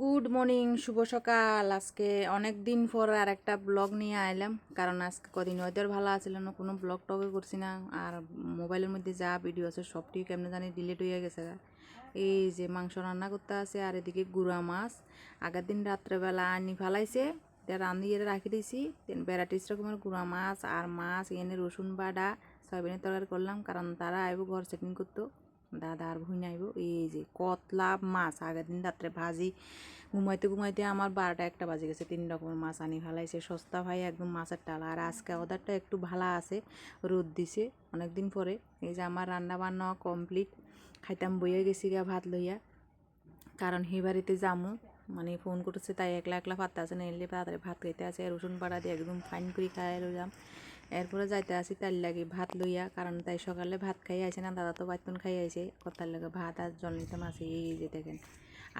Good morning শুভ সকাল। আজকে অনেক দিন পর আর একটা ব্লগ নিয়ে আইলাম, কারণ আজকে কদিন ওয়েদার ভালো আছিল না, কোনো ব্লগ টগে করছি না, আর মোবাইলের মধ্যে যা ভিডিও আছে সবটি কেমনে জানি ডিলেট হয়ে গেছে এই যে মাংস রান্না করতে আছে, আর এদিকে গুড়া মাছ। আগের দিন রাত্রেবেলা আনি ফেলাইছে এটা রান্ধিয়ে রাখি দিয়েছি ভ্যারাইটিস রকমের গুড়া মাছ আর মাছ, এনে রসুন বাডা সয়াবিনের তরকারি করলাম, কারণ তারা আইব ঘর চেকিং করতো। দাদা আর ভুই নাইব এই যে কতলা মাছ, আগের দিন রাত্রে ভাজি, ঘুমাইতে ঘুমাইতে আমার বারোটা একটা বাজে গেছে। তিন রকমের মাছ আনি ফেলাইছে। সস্তা ভাই একদম মাছের টালা আর আজকে ওদারটা একটু ভালো আছে, রোদ দিছে অনেক দিন পরে। এই যে আমার রান্না বান্না কমপ্লিট, খাইতাম বইয়ে গেছি গা ভাত লইয়া। কারণ হে বাড়িতে যামু মানে ফোন করতেছে, তাই একলা একলা ভাত আছে, না এলে তাড়াতাড়ি ভাত খাইতে আছে। রসুন পাড়া দিয়ে একদম ফাইন করে খাই লইলাম। এরপরে যাইতে আসি তার লাগে ভাত লইয়া কারণ তাই সকালে ভাত খাই আইছে না দাদা তো বাইতন খাই আইছে। কথার লাগে ভাত আর জল নিতাম আছে এই যে দেখেন।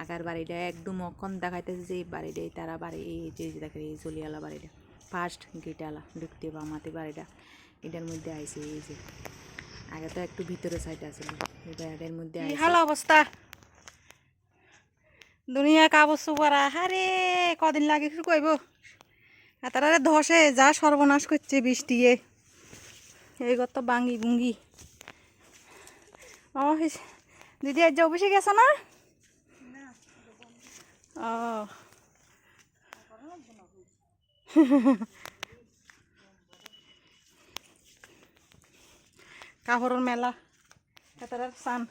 আগার বাড়িটা একদম অক্ষণ দেখাইতেছে যে এই বাড়িটাই তারা বাড়ি এই যে দেখেন এই চলিয়ালা বাড়িটা। ফার্স্ট গেটালা ঢুকতে বা মাটি বাড়িটা। এটার মধ্যে আইছে এই যে। আগে তো একটু ভিতরে সাইড আছে এই বাড়িটার মধ্যে হাল অবস্থা? দুনিয়া কাবজ সুপারা হারে কদিন লাগে শুরু তারা ধসে, যা সর্বনাশ করছে বৃষ্টিয়ে এই গত বাঙ্গি বুঙ্গি। ও দিদি আজ অফিসে গেছো না? ও। কাপড়ের মেলা, তারা সান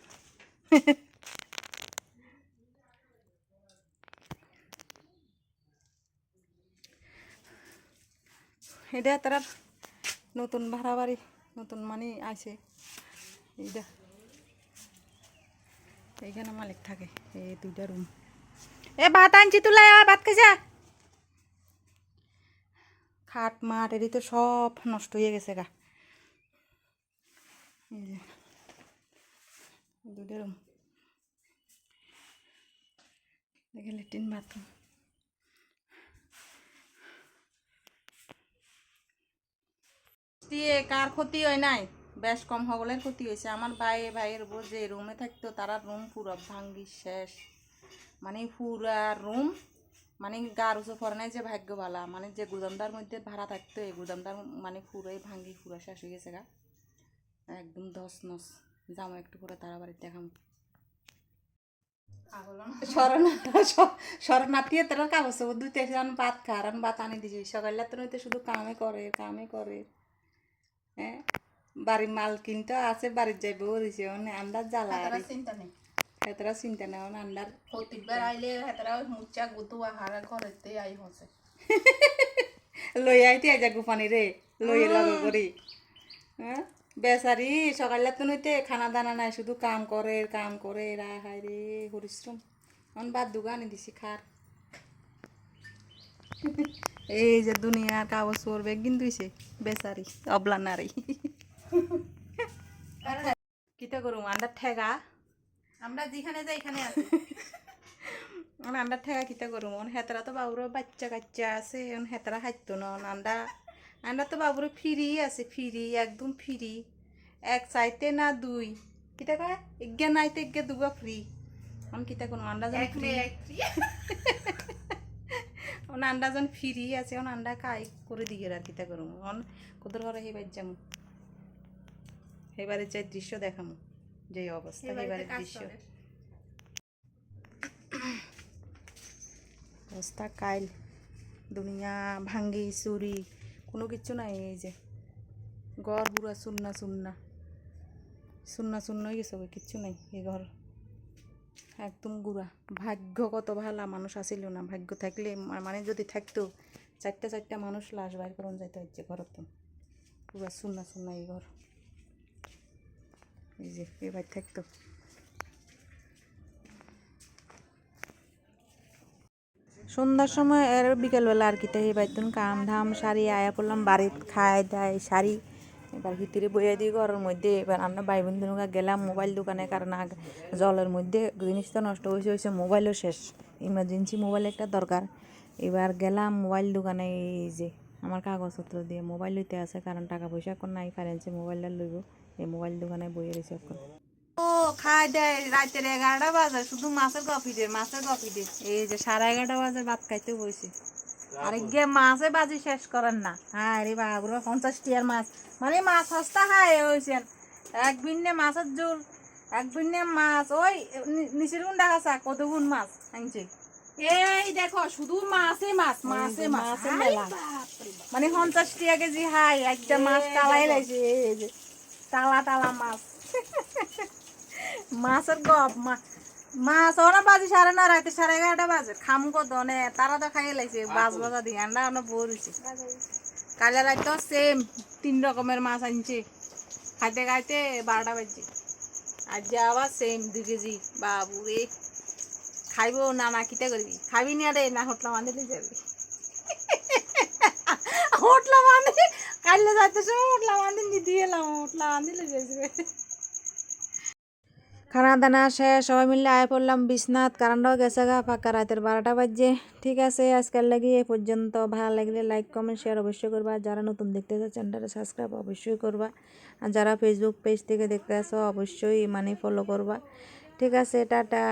এটা তারা নতুন ভাড়া বাড়ি নতুন মানে আছে এইটা এইখানে মালিক থাকে, এই দুইটা রুম এ ভাত আনছি আয়, ভাত খাই যা খাট, মাঠ এদি তো সব নষ্ট হয়ে গেছে গা। দুইটা রুম লেট্রিন বাথরুম। দিয়ে কার ক্ষতি হয় নাই? বেশ কম সকলের ক্ষতি হয়েছে। আমার ভাই, ভাইয়ের বউ যে রুমে থাকতো, তারা রুম পুরো ভাঙ্গি শেষ। মানে পুরা রুম মানে গার উঁচু পরে নাই যে ভাগ্য বালা মানে যে গুদামদার মধ্যে ভাড়া থাকতো, এই গুদামদার মানে পুরোই ভাঙ্গি, পুরা শেষ হয়ে গেছে গা। একদম ধস নস যাব একটু পরে তারা বাড়িতে দেখাম। শরণার্থী তারা কাগজ দুই তিন জন ভাত আমি ভাত আনি দিছি। সকালে তো শুধু কামে করে কামে করে। হ্যাঁ? বাড়ির মালকিন তো আছে বাড়ির যাইব দিছে মানে আন্দার জ্বালা চিন্তা নেই। হেতরা চিন্তা নেই আন্দার প্রত্যেকবার আইলে হেতারা মুচা গুতু আহার ঘরেতে আই হসে। লই আইতে আইজা গুপানি রে লই লগে করি হ্যাঁ? বেচারি সকালে তো নইতে খানা দানা নাই শুধু কাম করে কাম করে রা হাই রে পরিশ্রম। এখন বাদ দুগা আনি দিছি খার। এই যে দুনিয়ার কাগজ করবে কিন্তু বেচারি অবলা নারী। কিতা করুম আন্ডার ঠেগা। আমরা যেখানে যাই এখানে আছি। অন আন্ডা ঠেকা কিতা করুম অন হেতরা তো বাবুর বাচ্চা কাচ্চা আছে অন হেতরা হাইতো না আন্ডা আন্ডা তো বাবুর ফ্রি আছে ফ্রি একদম ফ্রি এক চাইতে না দুই। কিতা কয়? এজ্ঞা নাইতে এজ্ঞা দুগা ফ্রি অন কিতা করুম আন্ডা এক ফ্রি অন আন্ডা যেন ফ্রি আছে অন আন্ডা কাই করে দিয়ে আর কিতা করুম অন কোদর ঘরে হেবার যাম। হেবারে চাই দৃশ্য দেখাম যে অবস্থা হেবারের দৃশ্য। অবস্থা কাইল। দুনিয়া ভাঙ্গি চুরি কোনো কিছু নাই এই যে। ঘর চুন্না চুন্না চুন্না চুন্ন হয়ে গেছে কিচ্ছু নাই এই ঘর। একদম গুড়া। ভাগ্য কত ভালা মানুষ আসিল না। ভাগ্য থাকলে মানে যদি থাকতো, চারটা চারটা মানুষ লাশ বাইর করুন যাইতে হচ্ছে ঘরত পুরা চুন্না চুন্না এই ঘর। এই যে এবার থাকতো। সন্ধ্যার সময় এর বিকেলবেলা আর কি তাই বাইতুন কাম ধাম শাড়ি আয়া পড়লাম বাড়িত খায় দায় শাড়ি এবার ভিতরে বইয়া দিয়ে ঘরের মধ্যে, এবার আমরা ভাই বোন দুনুকা গেলাম মোবাইল দোকানে, কারণ আগ জলের মধ্যে জিনিস তো নষ্ট হয়েছে হয়েছে মোবাইলও শেষ। ইমার্জেন্সি মোবাইল একটা দরকার। এবার গেলাম মোবাইল দোকানে, এই যে আমার কাগজপত্র দিয়ে মোবাইল লইতে আছে, কারণ টাকা পয়সা এখন নাই ফারেন্সে মোবাইলটা লইব। এই মোবাইল দোকানে বইয়ে রয়েছে এখন। ও, খাই দেয় রাতের এগারোটা বাজে, শুধু মাছের কফি দে, মাছের কফি দে। এই যে সাড়ে এগারোটা বাজে, ভাত খাইতে বসে আর মাছে বাজি শেষ করেন না। হ্যাঁ রে বাবুর পঞ্চাশ টিয়ার মাছ। মানে মাছ সস্তা খায় হয়েছেন এক বিন্নে মাছের জোর এক বিন্নে মাছ ওই নিচের গুণ দেখা কত গুণ মাছ আনছে। এই দেখো শুধু মাছে মাছ মাছে মাছ। মাছে মেলা। মানে পঞ্চাশ টিয়া কেজি হাই একটা মাছ কালাই লাইছে টালা টালা মাছ। মাছের গপ মা- মাছ ওরা বাজে সাড়ে না রাতে সাড়ে এগারোটা বাজে। খাম কত নে তারা তো খাই লাইছে বাজ বাজা দিয়ে আন্ডা আমরা কালে রাতে সেম তিন রকমের মাছ আনছে। খাইতে খাইতে বারোটা বাজছে। যে আবার সেম দুই কেজি। বাবু খাইবো না না কিটা করবি খাবি না রে না, হোটলা বাঁধিলে যাবি। হোটলা বাঁধি কাইলে যাইতে সময় হোটলা বাঁধি নিতে এলাম হোটলা বাঁধিলে যাইবে খানা দানা শেষ, সবাই মিলে আয় পড়লাম বিশ্বনাথ কারণটাও গেছে গা, ফাঁকা রাতের বারোটা বাজছে। ঠিক আছে আজকাল লাগি এ পর্যন্ত। ভালো লাগলে লাইক কমেন্ট শেয়ার অবশ্যই করবা। যারা নতুন দেখতে চাও চ্যানেলটা সাবস্ক্রাইব অবশ্যই করবা। আর যারা ফেসবুক পেজ থেকে দেখতে আসো অবশ্যই মানে ফলো করবা। ঠিক আছে, টাটা।